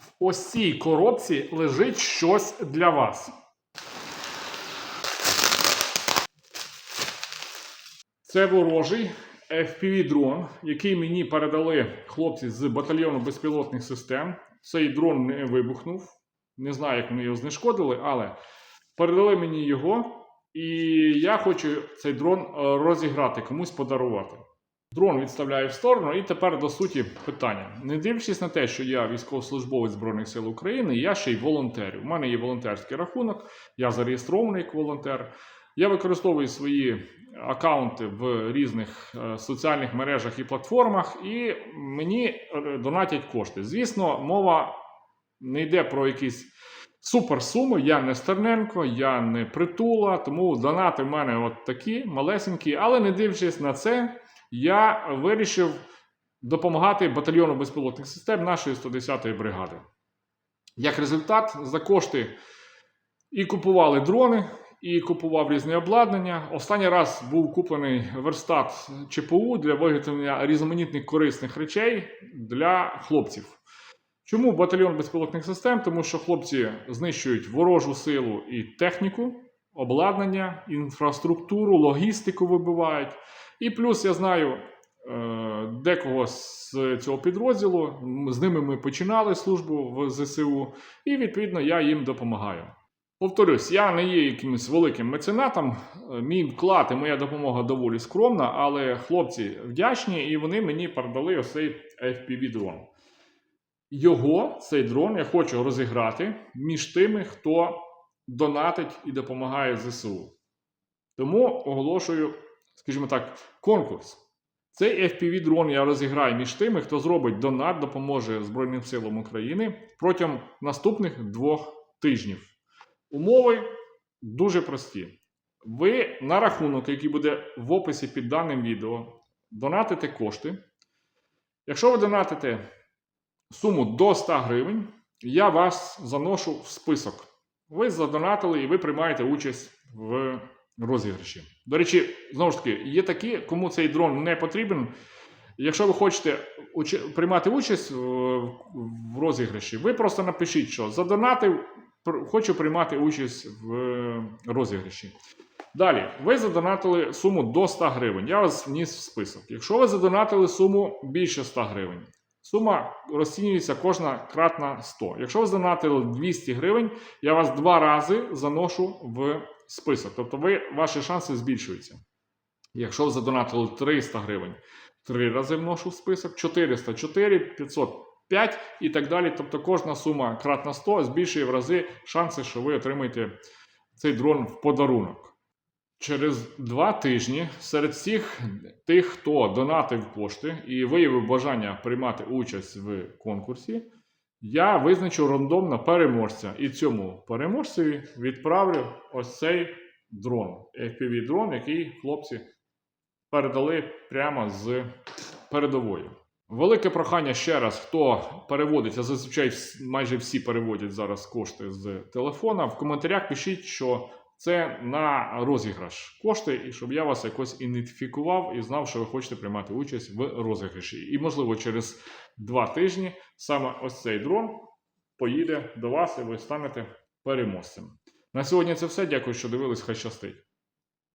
В ось коробці лежить щось для вас. Це ворожий FPV-дрон, який мені передали хлопці з батальйону безпілотних систем. Цей дрон не вибухнув. Не знаю, як вони його знешкодили, але передали мені його. І я хочу цей дрон е, розіграти, комусь подарувати. Дрон відставляю в сторону, і тепер до суті питання. Не дивлячись на те, що я військовослужбовець Збройних сил України, я ще й волонтер. У мене є волонтерський рахунок, я зареєстрований як волонтер. Я використовую свої аккаунти в різних е, соціальних мережах і платформах, і мені е, донатять кошти. Звісно, мова не йде про якісь суперсуми. Я не Стерненко, я не притула, тому донати в мене от такі малесенькі, але не дивлячись на це, я вирішив допомагати батальйону безпілотних систем нашої 110-ї бригади. Як результат, за кошти і купували дрони, і купував різне обладнання. Останній раз був куплений верстат ЧПУ для виготовлення різноманітних корисних речей для хлопців. Чому батальйон безпілотних систем? Тому що хлопці знищують ворожу силу і техніку, обладнання, інфраструктуру, логістику вибивають. І плюс я знаю е, декого з цього підрозділу. З ними ми починали службу в ЗСУ, і відповідно я їм допомагаю. Повторюсь, я не є якимось великим меценатом. Е, Мій вклад і моя допомога доволі скромна, але хлопці вдячні, і вони мені передали ось цей FPV-дрон. Його, цей дрон, я хочу розіграти між тими, хто донатить і допомагає ЗСУ. Тому оголошую, скажімо так, конкурс. Цей FPV-дрон я розіграю між тими, хто зробить донат, допоможе Збройним силам України протягом наступних двох тижнів. Умови дуже прості. Ви на рахунок, який буде в описі під даним відео, донатите кошти. Якщо ви донатите суму до 100 гривень, я вас заношу в список. Ви задонатили і ви приймаєте участь в розіграші. До речі, знову ж таки, є такі, кому цей дрон не потрібен. Якщо ви хочете приймати участь в розіграші, ви просто напишіть, що задонатив, хочу приймати участь в розіграші. Далі, ви задонатили суму до 100 гривень. Я вас вніс в список. Якщо ви задонатили суму більше 100 гривень, сума розцінюється кожна кратна 100. Якщо ви задонатили 200 гривень, я вас два рази заношу в список. Тобто ви, ваші шанси збільшуються. Якщо ви задонатили 300 гривень, три рази вношу в список, 400 4, 500 5 і так далі. Тобто кожна сума кратна 100 збільшує в рази шанси, що ви отримаєте цей дрон в подарунок. Через два тижні серед всіх тих, хто донатив кошти і виявив бажання приймати участь в конкурсі, я визначу рандомно переможця. І цьому переможцеві відправлю ось цей дрон, FPV-дрон, який хлопці передали прямо з передової. Велике прохання ще раз, хто переводить, а зазвичай майже всі переводять зараз кошти з телефона. В коментарях пишіть, що це на розіграш кошти, і щоб я вас якось ідентифікував і знав, що ви хочете приймати участь в розіграші. І, можливо, через два тижні саме ось цей дрон поїде до вас, і ви станете переможцем. На сьогодні це все. Дякую, що дивились. Хай щастить.